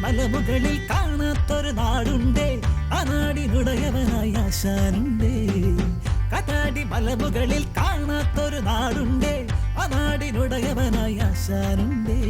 മലമുകളിൽ കാണാത്തൊരു നാടുണ്ടേ. ആ നാടിനുടയവനായി ആശാനുണ്ടേ. കനാടി മലമുകളിൽ കാണാത്തൊരു നാടുണ്ടേ. ആ നാടിനുടയവനായി ആശാനുണ്ടേ.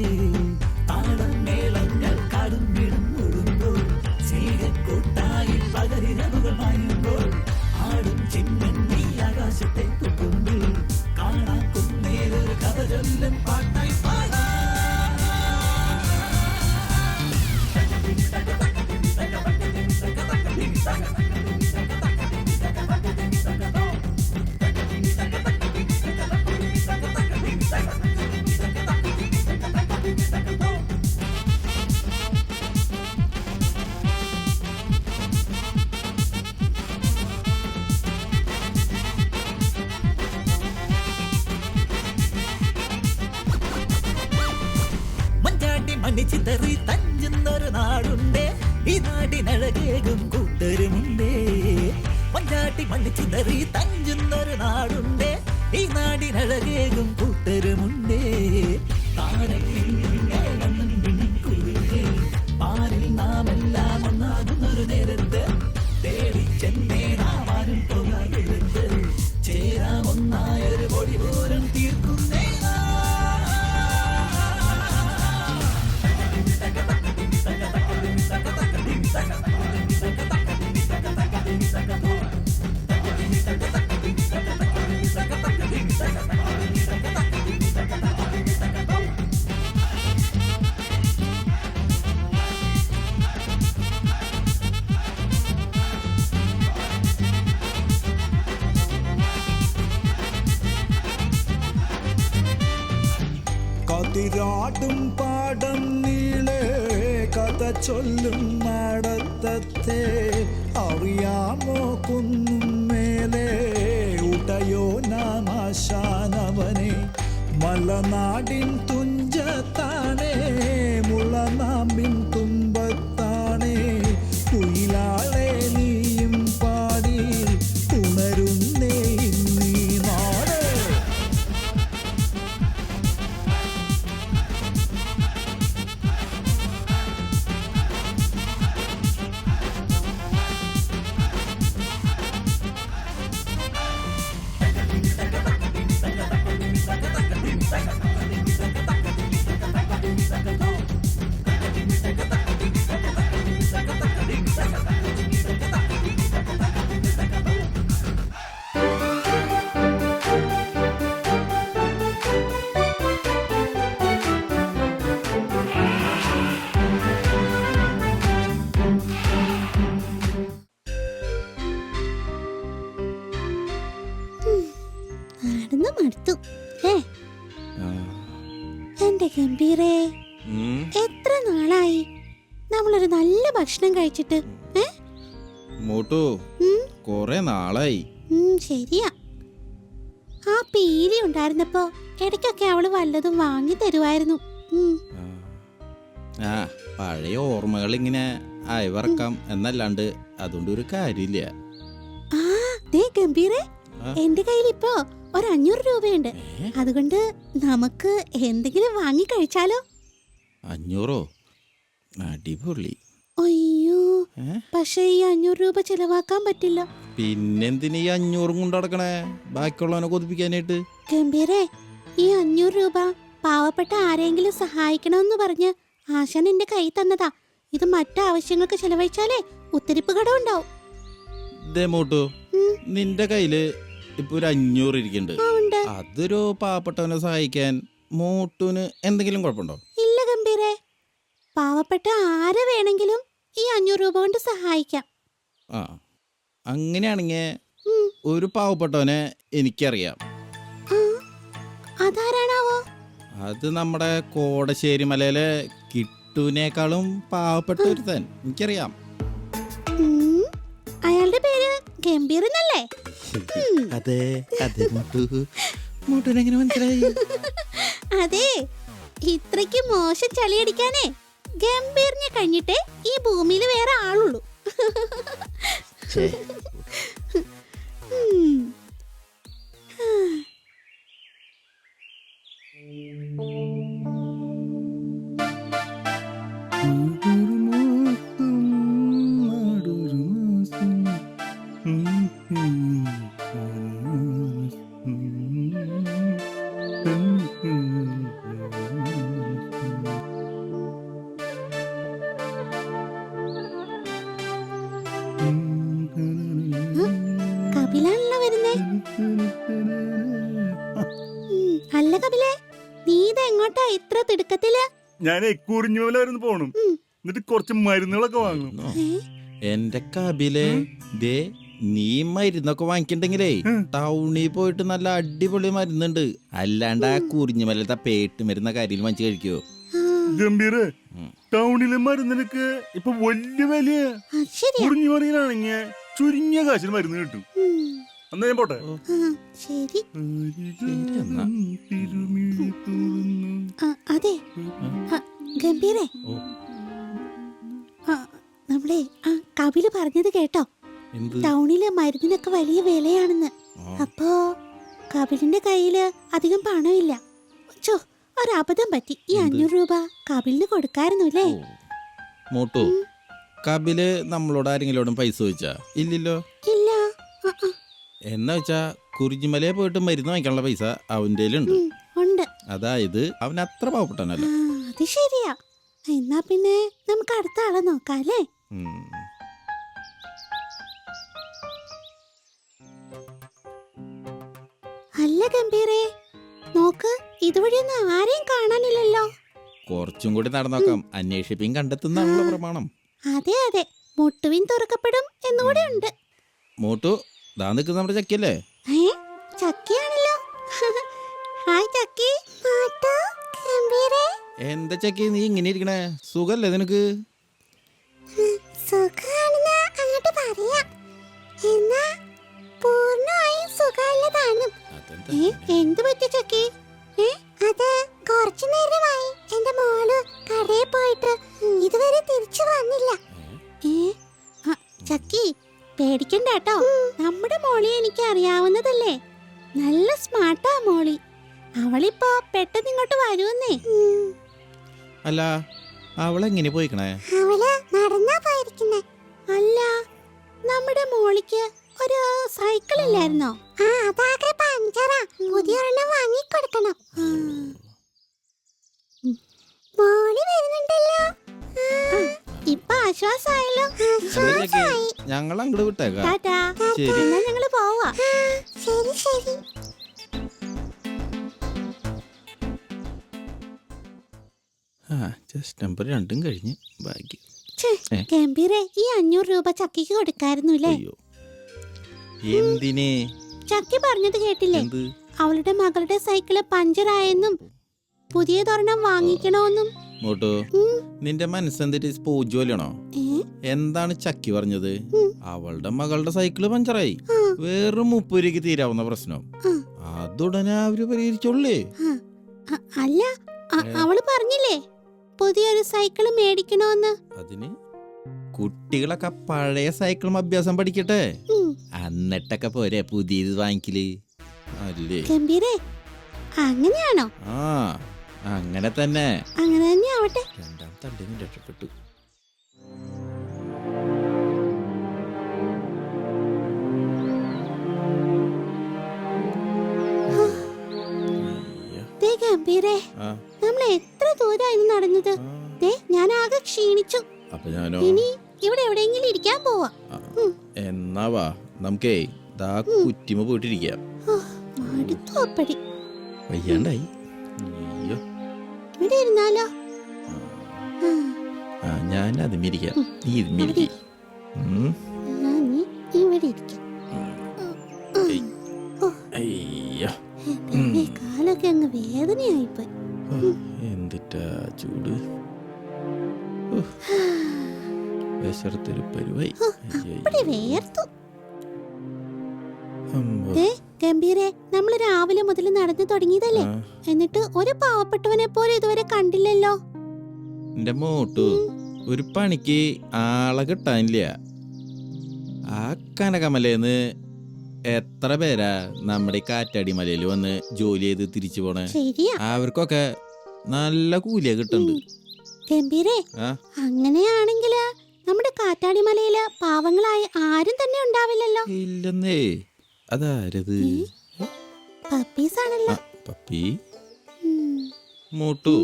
നാടിനഴകേകും കൂട്ടരുമുണ്ടേ. മഞ്ചാട്ടി മണിച്ചിതറി തഞ്ചുന്നൊരു നാടുണ്ടേ. ഈ നാടിനഴകേകും കതിരാടും പാടം നീളെ. കഥ ചൊല്ലും നടത്തത്തെ അറിയാമോ കുന്നും മേലെ. ഉടയോ നാമാശാനവനെ. മലനാടിൻ തുഞ്ചത്താണേ നടന്നു മടുത്തു ഏ എന്റെ ഗംഭീരേ എത്ര നാളായി? നമ്മളൊരു നല്ല ഭക്ഷണം കഴിച്ചിട്ട് മോട്ടു കൊറേ നാളായി. ശരിയാ. ആ പീലി ഉണ്ടായിരുന്നപ്പോ ഇടയ്ക്കൊക്കെ അവൾ വല്ലതും വാങ്ങി തരുമായിരുന്നു. ആ പഴയ ഓർമ്മകൾ ഇങ്ങനെ അയവറക്കാം എന്നല്ലാണ്ട് അതുകൊണ്ട് ഒരു കാര്യമില്ല. ആ ദേ ഗംഭീരേ എന്റെ കയ്യിൽ ഇപ്പോ ഒരു അഞ്ഞൂറ് രൂപയുണ്ട്? അതുകൊണ്ട് നമുക്ക് എന്തെങ്കിലും വാങ്ങി കഴിച്ചാലോ? അഞ്ഞൂറോ? അടിപൊളി. അയ്യോ പക്ഷെ ഈ അഞ്ഞൂറ് രൂപ ചെലവാക്കാൻ പറ്റില്ല. പിന്നെന്തിന് ഈ അഞ്ഞൂറും കൊണ്ട് നടക്കണേ? ബാക്കിയുള്ളവനെ കൊതിപ്പിക്കാനായിട്ട്. ഗംഭീരേ ഈ അഞ്ഞൂറ് രൂപ പാവപ്പെട്ട ആരെങ്കിലും സഹായിക്കണമെന്ന് പറഞ്ഞ് ആശാൻ എന്റെ കൈ തന്നതാ. ഇത് മറ്റാവശ്യങ്ങൾക്ക് ചെലവഴിച്ചാലേ ഉത്തരിപ്പ് കടം ഉണ്ടാവും നിന്റെ കയ്യിൽ ഇപ്പൊ ഒരു അഞ്ഞൂറ് ഇരിക്കുന്നുണ്ട്. അതൊരു പാവപ്പെട്ടവനെ സഹായിക്കാൻ മോട്ടുവിന് എന്തെങ്കിലും കുഴപ്പമുണ്ടോ? ഇല്ല ഗംഭീരേ പാവപ്പെട്ട ആരെ വേണമെങ്കിലും ഈ അഞ്ഞൂറ് രൂപ കൊണ്ട് സഹായിക്കാം. ആ അങ്ങനെയാണെങ്കിൽ ഒരു പാവപ്പെട്ടവനെ എനിക്കറിയാം. അതാരാണാവോ? അത് നമ്മുടെ കോടശ്ശേരി മലയിലെ കിട്ടുവിനേക്കാളും പാവപ്പെട്ട ഒരുത്തൻ. എനിക്കറിയാം. അയാളുടെ പേര് ഗംഭീർ എന്നല്ലേ. അതെ അതെ മുട്ടു മുട്ടുവിനെങ്ങനെ മനസ്സിലായി? അതെ ഇത്രയ്ക്ക് മോശം ചളിയടിക്കാനേ ഗംഭീറിനെ കഴിഞ്ഞിട്ടേ ഈ ഭൂമിയിൽ വേറെ ആളുള്ളൂ. തിടുക്കത്തിൽ വരെ ഒന്ന് പോണം എന്നിട്ട് കുറച്ച് മരുന്നുകളൊക്കെ വാങ്ങും? എന്റെ കബിലെ ദേ നീ മരുന്നൊക്കെ വാങ്ങിക്കണ്ടെങ്കിലേ ടൗണിൽ പോയിട്ട് നല്ല അടിപൊളി മരുന്നുണ്ട്. അല്ലാണ്ട് ആ കുറിഞ്ഞുമലത്തെ പേട്ട് മരുന്ന കാര്യം വാങ്ങിച്ചു കഴിക്കോ? ഗംഭീർ ഗംഭീര ടൗണിലെ മരുന്നിനൊക്കെ ഇപ്പൊ വലിയ വലിയ. അത് ശരിയാ. കുറിഞ്ഞു മറിയിലാണെങ്കിൽ ചുരുങ്ങിയ കാശിന് മരുന്ന് കിട്ടും. എന്നാ ഞാൻ പോട്ടെ? ശരി. ആ, അതെ. ആ, ഗംഭീരേ. ഓ. ആ, നമ്മളെ ആ കപിൽ പറഞ്ഞത് കേട്ടോ. എന്ത്? ടൗണിൽ മരുന്നിനൊക്കെ വലിയ വിലയാണെന്ന്. അപ്പോ കപിലിന്റെ കയ്യിൽ അധികം പണമില്ല. ചോ ഒരബദ്ധം പറ്റി. ഈ? അഞ്ഞൂറ് രൂപ കപിലിന് കൊടുക്കായിരുന്നു അല്ലേ. മോട്ടു കപിൽ നമ്മളോട് ആരെങ്കിലോടും പൈസ ചോദിച്ചാ? ഇല്ലല്ലോ. എന്നാ വെച്ചാ കുറിഞ്ഞുമലയെ പോയിട്ട് മരുന്ന് വാങ്ങിക്കാനുള്ള പൈസ അവന്റെ ഉണ്ട്. അതായത് അവൻ അത്ര പാവപ്പെട്ടനല്ല അത് ശരിയാ. എന്നാ പിന്നെ നമുക്ക് അടുത്ത ആളെ നോക്കാം അല്ലേ? അല്ല ഗംഭീരേ നോക്ക് ഇതുവഴിയൊന്നും ആരെയും കാണാനില്ലല്ലോ. കുറച്ചും കൂടി നടന്നോക്കാം. അന്വേഷിപ്പിയും കണ്ടെത്തുന്നാണല്ലോ പ്രമാണം. അതെ അതെ. മുട്ടുവിൻ തുറക്കപ്പെടും എന്നുകൂടെ ഉണ്ട്. മോട്ടു ദാ നിൽക്കുന്ന നമ്മുടെ ചക്കിയല്ലേ? ഏ? ചക്കിയാണല്ലോ. ഹായ് ചക്കി. ഗംഭീരേ. എന്താ ചക്കി നീ ഇങ്ങനെ ഇരിക്കണേ? സുഖല്ലേ നിനക്ക്? സുഖാണെന്ന് അങ്ങോട്ട് പറയാം. എന്നാ പൂർണമായും സുഖമുള്ളതാണ്. അതെന്താ ഏ എന്ത് പറ്റി ചക്കി? ഏ അത് കുറച്ചു നേരമായി എന്റെ മോൾ കടയിൽ പോയിട്ട് ഇതുവരെ തിരിച്ചു വന്നില്ല. ഏ? ആ, ചക്കി പേടിക്കണ്ട കേട്ടോ. മോളെ എനിക്ക് അറിയാവുന്നതല്ലേ നല്ല സ്മാർട്ടാ മോളി. അവളിപ്പോ പെട്ടെന്ന് ഇങ്ങോട്ട് വരുമെന്നേ. അല്ല അവളെങ്ങനെ പോയിക്കണേ? അവൾ നടന്നാ പോയിരിക്കുന്നേ. അല്ല നമ്മുടെ മോളിക്ക് ഒരു സൈക്കിൾ ഇല്ലായിരുന്നോ ആ അതാകെ പഞ്ചറാ. പുതിയൊരെണ്ണം വാങ്ങിക്കൊടുക്കണം. മോളി വരുന്നുണ്ടല്ലോ. ഇപ്പൊ ആശ്വാസമായല്ലോ ചക്കി ഞങ്ങൾ അങ്ങോട്ട് വിട്ടേക്കാം. ടാറ്റാ. ശരി. എന്നാ ഞങ്ങൾ പോവാ. ശരി ശരി. ആ ജസ്റ്റ് നമ്പർ രണ്ടും കഴിഞ്ഞ് ബാക്കി. ഏ? ഗംഭീരെ ഈ അഞ്ഞൂറ് രൂപ ചക്കിക്ക് കൊടുക്കായിരുന്നു അല്ലേ അയ്യോ. എന്തിനെ? ചക്കി പറഞ്ഞത് കേട്ടില്ലേ? എന്ത്? അവളുടെ മകളുടെ സൈക്കിൾ പഞ്ചറായെന്നും പുതിയതൊരെണ്ണം വാങ്ങിക്കണമെന്നും മോട്ടു. നിന്റെ മനസ്സെന്തിട്ട് പൂജ്യമല്ലാണോ ഏ? എന്താണ് ചക്കി പറഞ്ഞത്? അവളുടെ മകളുടെ സൈക്കിൾ പഞ്ചറായി. വെറും മുപ്പത് രൂപയ്ക്ക് തീരാവുന്ന പ്രശ്നം. അതുടനെ അവർ പരിഹരിച്ചോളേ അല്ല അവൾ പറഞ്ഞില്ലേ? പുതിയൊരു സൈക്കിൾ മേടിക്കണോന്ന്. അതിന് കുട്ടികളൊക്കെ പഴയ സൈക്കിളും അഭ്യാസം പഠിക്കട്ടെ. അന്നിട്ടൊക്കെ എന്നിട്ടൊക്കെ പോരെ പുതിയത് വാങ്ങിക്കൽ. അല്ലേ? ഗംഭീരേ അങ്ങനെയാണോ? ആ. അങ്ങനെ തന്നെ. അങ്ങനെ തന്നെ ആവട്ടെ. രണ്ടാം തള്ളിന്ന് രക്ഷപ്പെട്ടു. ഗംഭീരേ നമ്മൾ എത്ര ദൂരായിരുന്നു നടന്നത്. ഞാൻ ആകെ ക്ഷീണിച്ചു. ഇനി ഇവിടെ എവിടെയെങ്കിലും ഇരിക്കാൻ പോവാ. എന്നാവാ ഉം. എന്നാ വാ നമുക്കേ ദാ കുറ്റിമ പോയിട്ടിരിക്കാം. വയ്യാണ്ടായി. ഇവിടെ ഇരുന്നാലോ? ഞാൻ അതുമിരിക്കാം നീ ഇതുമിരിക്കേ ഇവിടെ ഇരിക്കാം. കാലൊക്കെ അങ്ങ് വേദനയായിപ്പോയി. എന്തിട്ടാ ചൂട്? വിശർത്തൊരു പരുവായി. ഗംഭീരെ നമ്മൾ രാവിലെ മുതൽ നടന്നു തുടങ്ങിയതല്ലേ? എന്നിട്ട് ഒരു പാവപ്പെട്ടവൻ എന്റെ മോട്ടു ഒരു പണിക്ക് ആളെ കിട്ടാനില്ല. ആ കനകമലേന്ന് എത്ര പേരാ നമ്മുടെ കാറ്റാടി മലയിൽ വന്ന് ജോലി ചെയ്ത് തിരിച്ചു പോണേ? ശരിയാ. അവർക്കൊക്കെ നല്ല കൂലിയ കിട്ടുന്നുണ്ട് ഗംഭീരേ. ആ? അങ്ങനെയാണെങ്കിൽ നമ്മുടെ കാറ്റാടിമലയിൽ പാവങ്ങളായി ആരും തന്നെ ഉണ്ടാവില്ലല്ലോ. ഇല്ലെന്നേ. അതാരത്? പപ്പീസ് ആണല്ലോ പപ്പി. മോട്ടു.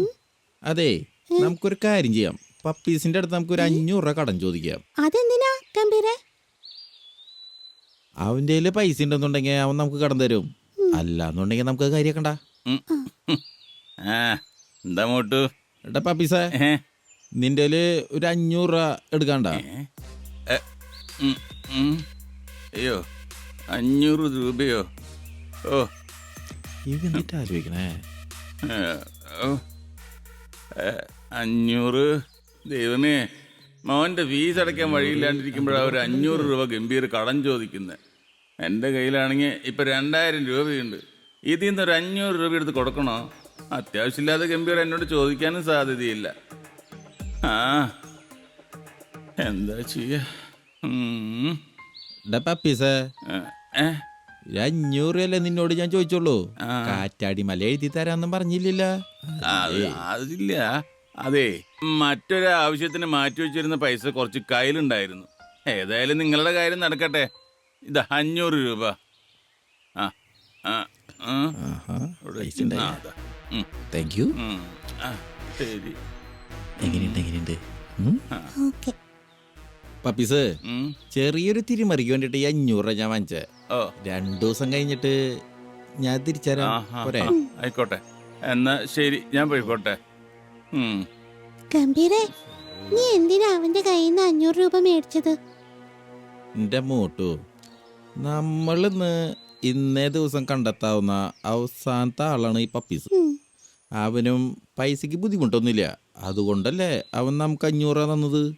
അതെ നമുക്കൊരു കാര്യം ചെയ്യാം. പപ്പീസിന്റെ അടുത്ത് നമുക്കൊരു അഞ്ഞൂറ് രൂപ കടം ചോദിക്കാം. അതെന്തിനാ ഗംഭീര? അവന്റെ കയ്യിൽ പൈസ ഉണ്ടെന്നുണ്ടെങ്കിൽ അവൻ നമുക്ക് കടം തരും. അല്ലാന്നുണ്ടെങ്കിൽ നമുക്ക് കാര്യക്കണ്ട. എന്താ മോട്ടു? എടാ പപ്പീസേ? നിന്റെ കയ്യിൽ ഒരു അഞ്ഞൂറ് രൂപ എടുക്കണ്ട. അയ്യോ അഞ്ഞൂറ് രൂപയോ? ഓ. ഇത് എന്നിട്ട് ആലോചിക്കണേ ഓ. അഞ്ഞൂറ്. ദൈവമേ മോന്റെ ഫീസ് അടയ്ക്കാൻ വഴിയില്ലാണ്ടിരിക്കുമ്പോഴാണ് ഒരു അഞ്ഞൂറ് രൂപ ഗംഭീർ കടം ചോദിക്കുന്നത് എന്റെ കയ്യിലാണെങ്കിൽ ഇപ്പം രണ്ടായിരം രൂപയുണ്ട്. ഇതിൽ നിന്ന് ഒരു അഞ്ഞൂറ് രൂപ എടുത്ത് കൊടുക്കണോ? അത്യാവശ്യമില്ലാതെ ഗംഭീർ എന്നോട് ചോദിക്കാനും സാധ്യതയില്ല. ആ എന്താ ചെയ്യ? അഞ്ഞൂറ് നിന്നോട് ഞാൻ ചോദിച്ചോളൂ കാറ്റാടി മല എഴുതി തരാന്നും പറഞ്ഞില്ലല്ലോ. അത് അതില്ല അതെ മറ്റൊരു ആവശ്യത്തിന് മാറ്റി വെച്ചിരുന്ന പൈസ കുറച്ച് കയ്യിലുണ്ടായിരുന്നു ഏതായാലും നിങ്ങളുടെ കാര്യം നടക്കട്ടെ ഇത് അഞ്ഞൂറ് രൂപ ആ ആ ആ. ഇവിടെ പൈസ ആ, അതാ. ഉം, താങ്ക് യു ഉം. ആ, ശരി എങ്ങനെയുണ്ട് എങ്ങനെയുണ്ട് ഉം? ഓക്കെ പപ്പീസ് ഉം. ചെറിയൊരു തിരിമറിക്ക് വേണ്ടിട്ട് ഈ അഞ്ഞൂറ് രൂപ ഞാൻ വാങ്ങിച്ചേ ഓ രണ്ടു ദിവസം കഴിഞ്ഞിട്ട് ഞാൻ ആഹാ. പോരെ ആയിക്കോട്ടെ എന്നാ ശരി ഞാൻ പോയിക്കോട്ടെ. ഗംഭീരെ നീ എന്തിനാ അവന്റെ കയ്യിൽ നിന്ന് അഞ്ഞൂറ് രൂപ മേടിച്ചത്? എന്റെ മൂട്ടു നമ്മളിന്ന് ഇന്നേ ദിവസം കണ്ടെത്താവുന്ന അവസാനത്തെ ആളാണ് ഈ പപ്പീസ്. അവനും പൈസക്ക് ബുദ്ധിമുട്ടൊന്നുമില്ല. അതുകൊണ്ടല്ലേ അവൻ നമുക്ക് അഞ്ഞൂറ് തന്നത്?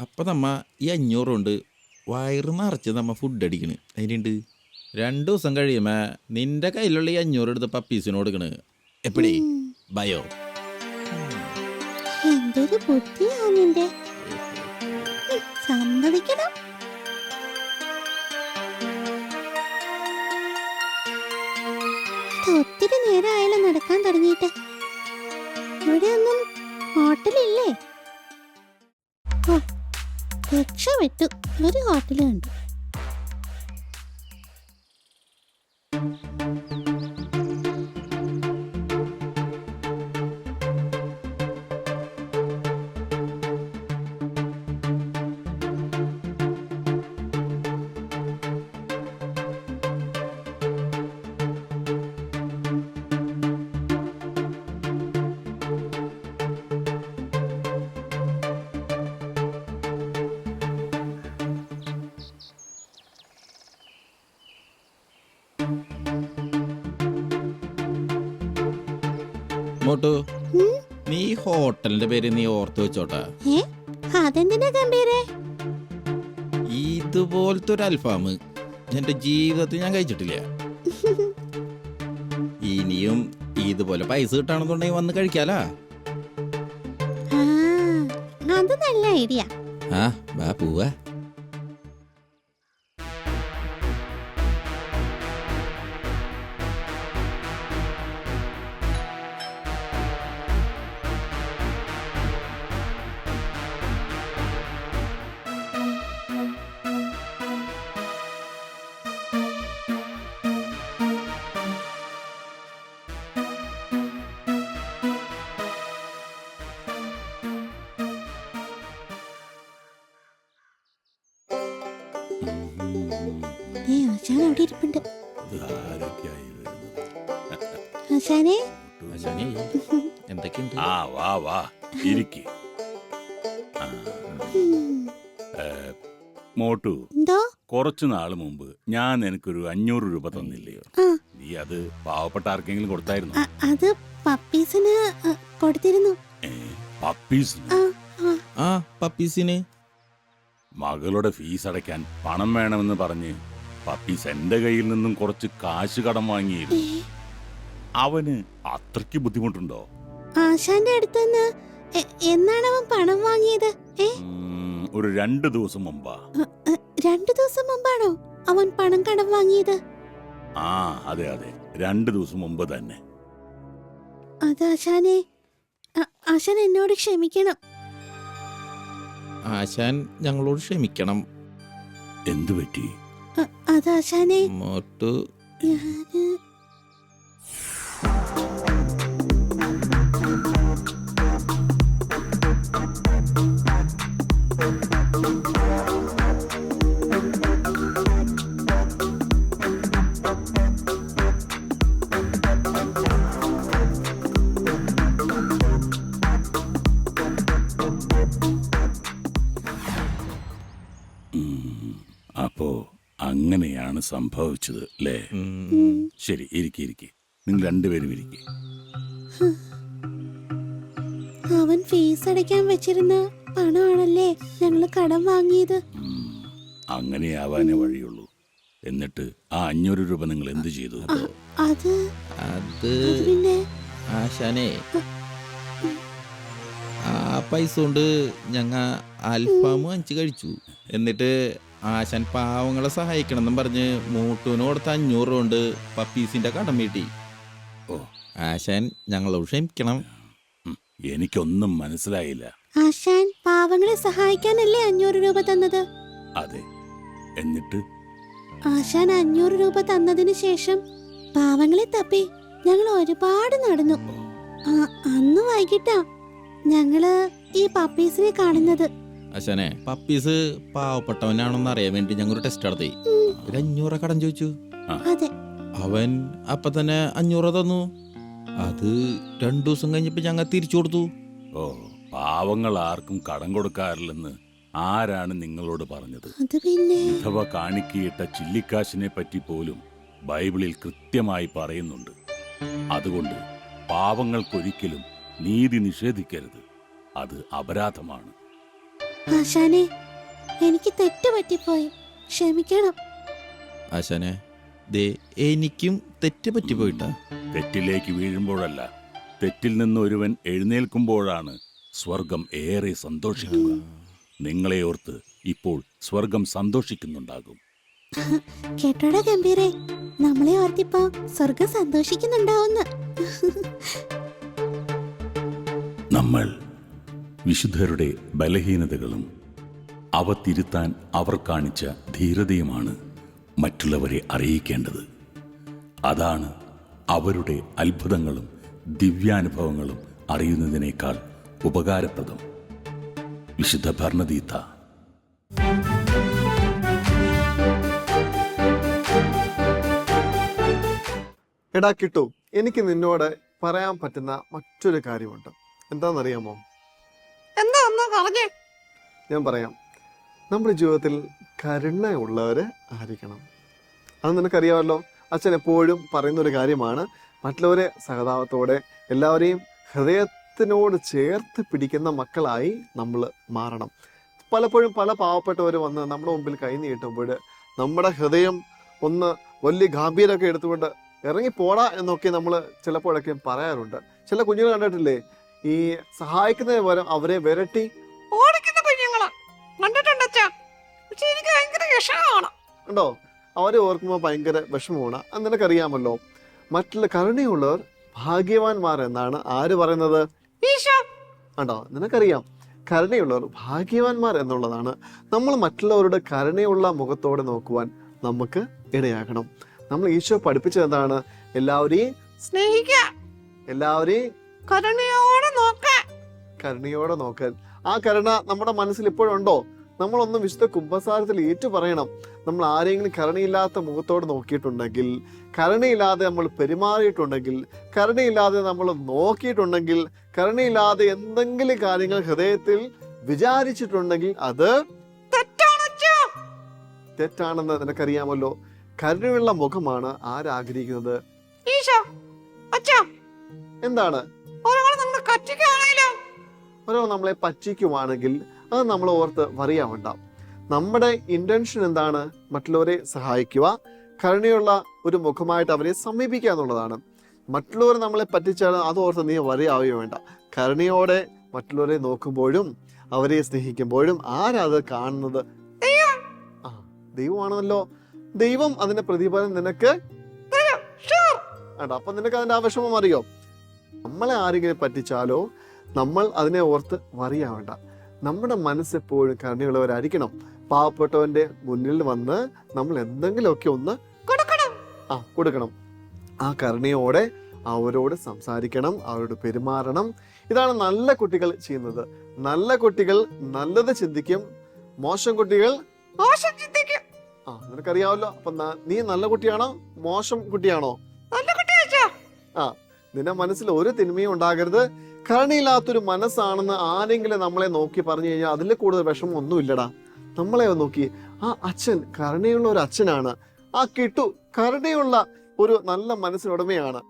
അപ്പൊ നമ്മ ഈ അഞ്ഞൂറ് കൊണ്ട് വയറ് നിറച്ച് നമ്മ ഫുഡ് അടിക്കണ്. അതിനുണ്ട് രണ്ടു ദിവസം കഴിയുമ്പോ നിന്റെ കയ്യിലുള്ള ഈ അഞ്ഞൂറ് എടുത്ത് പപ്പീസിന് കൊടുക്കണ്. എപ്പോഴേ? ബയോ. എന്തൊരു ബുദ്ധിയാ നിന്റെ സമ്മതിക്കണം ഒത്തിരി നേരമായാലും നടക്കാൻ തുടങ്ങിയിട്ട്. ഇവിടെ ഒന്നും ഹോട്ടലില്ലേ ഓ രക്ഷപ്പെട്ടു ഒരു ഹോട്ടൽ മോട്ടു നീ ഹോട്ടലിന്റെ പേര് നീ ഓർത്ത് വെച്ചോട്ടാ. അതെന്തിനാ ഗംഭീരേ? ഇതുപോലത്തെ ഒരു അൽഫാം എന്റെ ജീവിതത്തിൽ ഞാൻ കഴിച്ചിട്ടില്ല. ഇനിയും ഇതുപോലെ പൈസ കിട്ടാണെന്നുണ്ടെങ്കിൽ വന്ന് കഴിക്കാലാ. അത് നല്ല ഐഡിയ. ആ വാ പോവാ. ആശാനെ? ആശാനേ, എന്തൊക്കെയുണ്ട്? ആ വാ വാ. ഇരിക്ക്. ആ, ഉം, ഏ, മോട്ടു എന്തോ? കുറച്ചു നാൾ മുമ്പ് ഞാൻ നിനക്കൊരു അഞ്ഞൂറ് രൂപ തന്നില്ലയോ? ആ. നീ അത് പാവപ്പെട്ട ആർക്കെങ്കിലും കൊടുത്തായിരുന്നു? അ- അത് പപ്പീസിന് അ, കൊടുത്തിരുന്നു. പപ്പീസ് ആ ആ. ആ പപ്പീസിന്. മകളുടെ ഫീസ് അടയ്ക്കാൻ പണം വേണമെന്ന് പറഞ്ഞ് പപ്പീസ് എന്റെ കയ്യിൽ നിന്നും കുറച്ച് കാശ് കടം വാങ്ങിയിരുന്നു. ഏ, അവന് അത്രയ്ക്ക് ബുദ്ധിമുട്ടുണ്ടോ? ആശാന്റെ അടുത്തുനിന്ന് എ- എന്നാണ് അവൻ പണം വാങ്ങിയത്? ഒരു രണ്ടു ദിവസം മുമ്പാ. രണ്ടു ദിവസം മുമ്പാണോ അവൻ പണം കടം വാങ്ങിയത്? ആ അതെ അതെ. രണ്ടു ദിവസം മുമ്പ് തന്നെ. അത് ആശാനെ ആശാൻ എന്നോട് ക്ഷമിക്കണം. ആശാൻ ഞങ്ങളോട് ക്ഷമിക്കണം. എന്തു പറ്റി അത് ആശാനെ അപ്പോ അങ്ങനെയാണ് സംഭവിച്ചത് അല്ലേ? ശരി ഇരിക്കി ഇരിക്കി. നിങ്ങൾ രണ്ടുപേരും ഇരിക്കുക അവൻ ഫീസ് അടയ്ക്കാൻ വെച്ചിരുന്ന പണമാണല്ലേ ഞങ്ങൾ കടം വാങ്ങിയത്? അങ്ങനെയാവാനേ വഴിയുള്ളൂ. എന്നിട്ട് ആ അഞ്ഞൂറ് രൂപ നിങ്ങൾ എന്ത് ചെയ്തു? അത് അത് പിന്നെ? ആശാനെ ആ പൈസ കൊണ്ട് ഞങ്ങ അൽഫാമും അഞ്ച് കഴിച്ചു. എന്നിട്ട് ആശാൻ പാവങ്ങളെ സഹായിക്കണം എന്നും പറഞ്ഞ് മൂട്ടൂന് കൊടുത്ത അഞ്ഞൂറ് കൊണ്ട് പപ്പീസിന്റെ കടം വീട്ടി. ഓ ആശാൻ ഞങ്ങളെ ക്ഷമിക്കണം. എനിക്കൊന്നും മനസ്സിലായില്ല. ആശാൻ പാവങ്ങളെ സഹായിക്കാനല്ലേ അഞ്ഞൂറ് രൂപ തന്നത്? അതെ എന്നിട്ട്? ആശാൻ അഞ്ഞൂറ് രൂപ തന്നതിന് ശേഷം പാവങ്ങളെ തപ്പി ഞങ്ങൾ ഒരുപാട് നടന്നു. അന്ന് വൈകിട്ടാ ഞങ്ങൾ ഈ പപ്പീസിനെ കാണുന്നത്. ആശാനെ പപ്പീസ് പാവപ്പെട്ടവനാണെന്ന് അറിയാൻ വേണ്ടി ഞങ്ങൾ ടെസ്റ്റ് നടത്തി. ഒരു അഞ്ഞൂറ് കടം ചോദിച്ചു. അതെ. അവൻ അപ്പൊ തന്നെ അഞ്ഞൂറ് തന്നു. അത് രണ്ടു ദിവസം കഴിഞ്ഞപ്പോ ഞങ്ങൾ തിരിച്ചു കൊടുത്തു. ഓ പാവങ്ങൾ ആർക്കും കടം കൊടുക്കാറില്ലെന്ന് ആരാണ് നിങ്ങളോട് പറഞ്ഞത്? അത് പിന്നെ? വിധവ കാണിക്കയിട്ട ചില്ലിക്കാശിനെ പറ്റി പോലും ബൈബിളിൽ കൃത്യമായി പറയുന്നുണ്ട്. അതുകൊണ്ട് പാവങ്ങൾക്കൊരിക്കലും നീതി നിഷേധിക്കരുത്. അത് അപരാധമാണ്. ആശാനെ എനിക്ക് തെറ്റ് പറ്റിപ്പോയി. ക്ഷമിക്കണം. ആശാനെ ദേ എനിക്കും തെറ്റ് പറ്റിപ്പോയിട്ടാ. തെറ്റിലേക്ക് വീഴുമ്പോഴല്ല തെറ്റിൽ നിന്ന് ഒരുവൻ എഴുന്നേൽക്കുമ്പോഴാണ് സ്വർഗം ഏറെ സന്തോഷിക്കുക. നിങ്ങളെ ഓർത്ത് ഇപ്പോൾ സ്വർഗം സന്തോഷിക്കുന്നുണ്ടാകും. കേട്ടോടാ ഗംഭീരെ നമ്മളെ ഓർത്തിപ്പോ സ്വർഗം സന്തോഷിക്കുന്നുണ്ടാവുന്ന്. നമ്മൾ വിശുദ്ധരുടെ ബലഹീനതകളും അവ തിരുത്താൻ അവർ കാണിച്ച ധീരതയുമാണ് മറ്റുള്ളവരെ അറിയിക്കേണ്ടത്. അതാണ് അവരുടെ അത്ഭുതങ്ങളും ദിവ്യാനുഭവങ്ങളും അറിയുന്നതിനേക്കാൾ ഉപകാരപ്രദം. വിശുദ്ധ ഭരണതീത്ത എടാ കിട്ടു എനിക്ക് നിന്നോട് പറയാൻ പറ്റുന്ന മറ്റൊരു കാര്യമുണ്ട്. എന്താണെന്നറിയാമോ? എന്താ പറഞ്ഞേ? ഞാൻ പറയാം. നമ്മുടെ ജീവിതത്തിൽ കരുണയുള്ളവരെ ആയിരിക്കണം. അത് നിനക്കറിയാമല്ലോ? അച്ഛൻ എപ്പോഴും പറയുന്ന ഒരു കാര്യമാണ് മറ്റുള്ളവരെ സഹതാപത്തോടെ എല്ലാവരെയും ഹൃദയത്തിനോട് ചേർത്ത് പിടിക്കുന്ന മക്കളായി നമ്മൾ മാറണം. പലപ്പോഴും പല പാവപ്പെട്ടവർ വന്ന് നമ്മുടെ മുമ്പിൽ കൈ നീട്ടുമ്പോൾ നമ്മുടെ ഹൃദയം ഒന്ന് വലിയ ഗാംഭീരമൊക്കെ എടുത്തുകൊണ്ട് ഇറങ്ങി പോടാ എന്നൊക്കെ നമ്മൾ ചിലപ്പോഴൊക്കെ പറയാറുണ്ട്. ചില കുഞ്ഞുങ്ങൾ കണ്ടിട്ടില്ലേ? ഈ സഹായിക്കുന്നതിന് പകരം അവരെ വിരട്ടി ഉണ്ടോ അവരെ ഓർക്കുമ്പോൾ ഭയങ്കര വിഷമമാണ്. അന്ന് നിനക്കറിയാമല്ലോ മറ്റുള്ള കരുണയുള്ളവർ ഭാഗ്യവാന്മാർ എന്നാണ് ആര് പറയുന്നത്? ഉണ്ടോ നിനക്കറിയാം കരുണയുള്ളവർ ഭാഗ്യവാന്മാർ എന്നുള്ളതാണ്. നമ്മൾ മറ്റുള്ളവരുടെ കരുണയുള്ള മുഖത്തോടെ നോക്കുവാൻ നമുക്ക് ഇടയാകണം. നമ്മൾ ഈശോ പഠിപ്പിച്ചത് എന്താണ്? എല്ലാവരെയും സ്നേഹിക്ക എല്ലാവരെയും കരുണയോടെ നോക്ക കരുണയോടെ നോക്കാൻ ആ കരുണ നമ്മുടെ മനസ്സിൽ ഇപ്പോഴുണ്ടോ നമ്മളൊന്ന് വിശുദ്ധ കുംഭസാരത്തിൽ ഏറ്റു പറയണം. നമ്മൾ ആരെങ്കിലും കരുണയില്ലാത്ത മുഖത്തോട് നോക്കിയിട്ടുണ്ടെങ്കിൽ കരുണയില്ലാതെ നമ്മൾ പെരുമാറിയിട്ടുണ്ടെങ്കിൽ കരുണയില്ലാതെ നമ്മൾ നോക്കിയിട്ടുണ്ടെങ്കിൽ കരുണയില്ലാതെ എന്തെങ്കിലും കാര്യങ്ങൾ ഹൃദയത്തിൽ വിചാരിച്ചിട്ടുണ്ടെങ്കിൽ അത് തെറ്റാണെന്ന് നിനക്കറിയാമല്ലോ. കരുണയുള്ള മുഖമാണ് ആരാഗ്രഹിക്കുന്നത്? എന്താണ്? ഒരാൾ നമ്മളെ പറ്റിക്കുവാണെങ്കിൽ അത് നമ്മളെ ഓർത്ത് വറിയാവണ്ട നമ്മുടെ ഇന്റൻഷൻ എന്താണ്? മറ്റുള്ളവരെ സഹായിക്കുക കരുണയുള്ള ഒരു മുഖമായിട്ട് അവരെ സമീപിക്കുക എന്നുള്ളതാണ്. മറ്റുള്ളവർ നമ്മളെ പറ്റിച്ചാൽ അത് ഓർത്ത് നീ വരെയാവുകയോ വേണ്ട. കരുണയോടെ മറ്റുള്ളവരെ നോക്കുമ്പോഴും അവരെ സ്നേഹിക്കുമ്പോഴും ആരാ അത് കാണുന്നത്? ആ ദൈവമാണല്ലോ ദൈവം അതിന്റെ പ്രതിഫലം നിനക്ക് അപ്പൊ നിനക്ക് അതിന്റെ ആവശ്യമോ അറിയോ? നമ്മളെ ആരെങ്കിലും പറ്റിച്ചാലോ നമ്മൾ അതിനെ ഓർത്ത് വറിയാവണ്ട നമ്മുടെ മനസ്സെപ്പോഴും കരുണയുള്ളവരായിരിക്കണം. പാവപ്പെട്ടവന്റെ മുന്നിൽ വന്ന് നമ്മൾ എന്തെങ്കിലുമൊക്കെ ഒന്ന് കൊടുക്കണം. ആ കൊടുക്കണം. ആ കരുണയോടെ അവരോട് സംസാരിക്കണം അവരോട് പെരുമാറണം. ഇതാണ് നല്ല കുട്ടികൾ ചെയ്യുന്നത്. നല്ല കുട്ടികൾ നല്ലത് ചിന്തിക്കും. മോശം കുട്ടികൾ മോശം ചിന്തിക്കും. ആ നിനക്കറിയാമല്ലോ അപ്പൊ നീ നല്ല കുട്ടിയാണോ? മോശം കുട്ടിയാണോ? നല്ല ആ നിന്റെ മനസ്സിൽ ഒരു തിന്മയും ഉണ്ടാകരുത്. കരുണയില്ലാത്തൊരു മനസ്സാണെന്ന് ആരെങ്കിലും നമ്മളെ നോക്കി പറഞ്ഞു കഴിഞ്ഞാൽ അതിൽ കൂടുതൽ വിഷമം ഒന്നുമില്ലടാ. നമ്മളെ നോക്കി. ആ അച്ഛൻ കരുണയുള്ള ഒരു അച്ഛനാണ്. ആ കിട്ടു കരുണയുള്ള ഒരു നല്ല മനസ്സിനുടമയാണ്.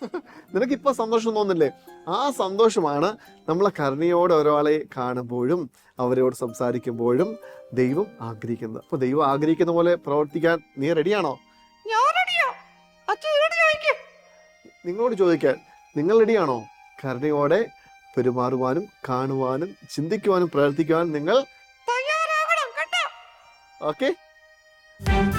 നിനക്ക് ഇപ്പൊ സന്തോഷം തോന്നില്ലേ? ആ സന്തോഷമാണ് നമ്മളെ കരുണയോടെ ഒരാളെ കാണുമ്പോഴും അവരോട് സംസാരിക്കുമ്പോഴും ദൈവം ആഗ്രഹിക്കുന്നത്. അപ്പൊ ദൈവം ആഗ്രഹിക്കുന്ന പോലെ പ്രവർത്തിക്കാൻ നീ റെഡിയാണോ? നിങ്ങളോട് ചോദിക്കാൻ നിങ്ങൾ റെഡിയാണോ? കരുണയോടെ പെരുമാറുവാനും കാണുവാനും ചിന്തിക്കുവാനും പ്രവർത്തിക്കുവാനും നിങ്ങൾ ഓക്കെ Thank ഓക്കെ.